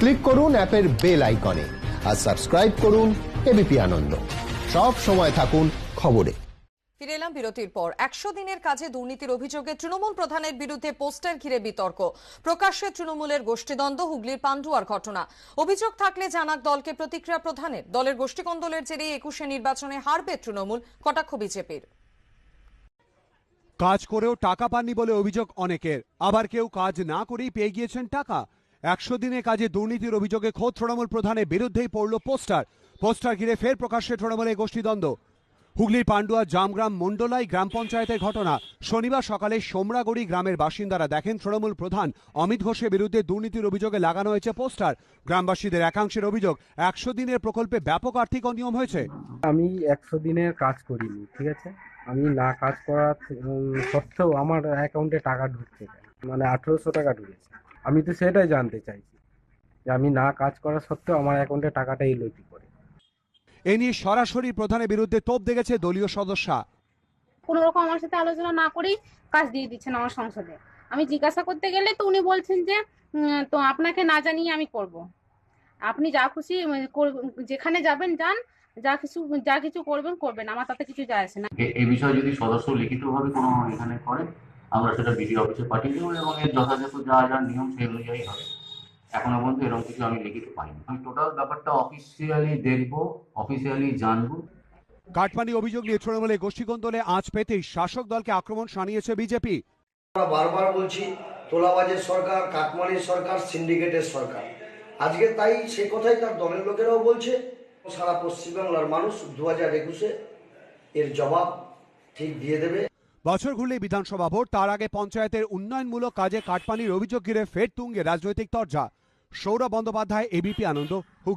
Click করুন অ্যাপের bell আইকনে আর সাবস্ক্রাইব করুন এবিপি আনন্দ। সব সময় থাকুন খবরে। ফিরে এলাম বিরতির পর। একশো দিনের কাজে দুর্নীতির অভিযোগে তৃণমূল প্রধানের বিরুদ্ধে পোস্টার ঘিরে বিতর্ক। প্রকাশ্যে তৃণমূলের গোষ্ঠীদ্বন্দ্ব হুগলির পান্ডুয়ার ঘটনা। অভিযোগ থাকলে জানাক দলকে প্রতিক্রিয়া প্রধানের। দলের গোষ্ঠীকন্দলের জেরে একুশে নির্বাচনে হারবে তৃণমূল কটাক্ষ বিজেপির। কাজ করেও টাকা পাননি বলে অভিযোগ অনেকের। আবার কেউ কাজ না করেই পেয়ে গিয়েছেন টাকা। একশো দিনে কাজে দুর্নীতির অভিযোগে খোদ তৃণমূল প্রধানের বিরুদ্ধেই পড়ল পোস্টার। পোস্টার ঘিরে ফের প্রকাশ্যে তৃণমূলের গোষ্ঠীদ্বন্দ্ব। হুগলির পান্ডুয়া জামগ্রাম মন্ডলাই গ্রাম পঞ্চায়েতের ঘটনা শনিবার সকালে সোমরাগড়ি গ্রামের বাসিন্দারা দেখেন তৃণমূল প্রধান অমিত ঘোষের বিরুদ্ধে দুর্নীতির অভিযোগে লাগানো হয়েছে পোস্টার। গ্রামবাসীদের একাংশের অভিযোগ, একশো দিনের প্রকল্পে ব্যাপক আর্থিক অনিয়ম হয়েছে। আমি একশো দিনের কাজ করিনি, ঠিক আছে? আমি না কাজ করা সত্ত্বেও আমার অ্যাকাউন্টে টাকা ঢুকছে। মানে আঠেরোশো টাকা ঢুকেছে। আমি তো সেটাই জানতে চাইছি যে আমি না কাজ করা সত্ত্বেও আমার অ্যাকাউন্টে টাকাটা এলো কি করে। এ নিয়ে সরাসরি প্রধানের বিরুদ্ধে তোপ দেখেছে দলীয় সদস্যা। কোনো রকম আমার সাথে আলোচনা না করেই কাজ দিয়ে দিচ্ছেন আমার সংসদে। আমি জিজ্ঞাসা করতে গেলে তো উনি বলছেন যে তো আপনাকে না জানিয়ে আমি করব। আপনি যা খুশি যেখানে যাবেন যান যা কিছু যা কিছু করবেন করবেন। আমার তাতে কিছু যায় আসে না। এ- এ বিষয়ে যদি সদস্য লিখিতভাবে কোনো এখানে করে আমরা সেটা বিডি অফিসে পাঠিয়ে দেবো এবং এর যথাযথ যা যা নিয়ম সেই অনুযায়ী হবে। এখনও পর্যন্ত এরকম কিছু আমি লিখিত পাইনি। আমি টোটাল ব্যাপারটা অফিসিয়ালি দেখব অফিসিয়ালি জানব। কাটমানি অভিযোগ নিয়ে তৃণমূলের গোষ্ঠীকন্দলে আঁচ পেতেই শাসক দলকে আক্রমণ শানিয়েছে বিজেপি। আমরা বারবার বলছি তোলাবাজের সরকার কাটমানির সরকার সিন্ডিকেটের সরকার। আজকে তাই সে কথাই তার দলের লোকেরাও বলছে। সারা পশ্চিমবাংলার মানুষ দু হাজার একুশে এর জবাব ঠিক দিয়ে দেবে। বছর ঘুরলে বিধানসভা ভোট, তার আগে পঞ্চায়েতের উন্নয়নমূলক কাজে কাটপানির অভিযোগ ঘিরে ফের তুঙ্গে রাজনৈতিক তরজা। সৌরভ বন্দ্যোপাধ্যায় এবিপি আনন্দ, হুগলি।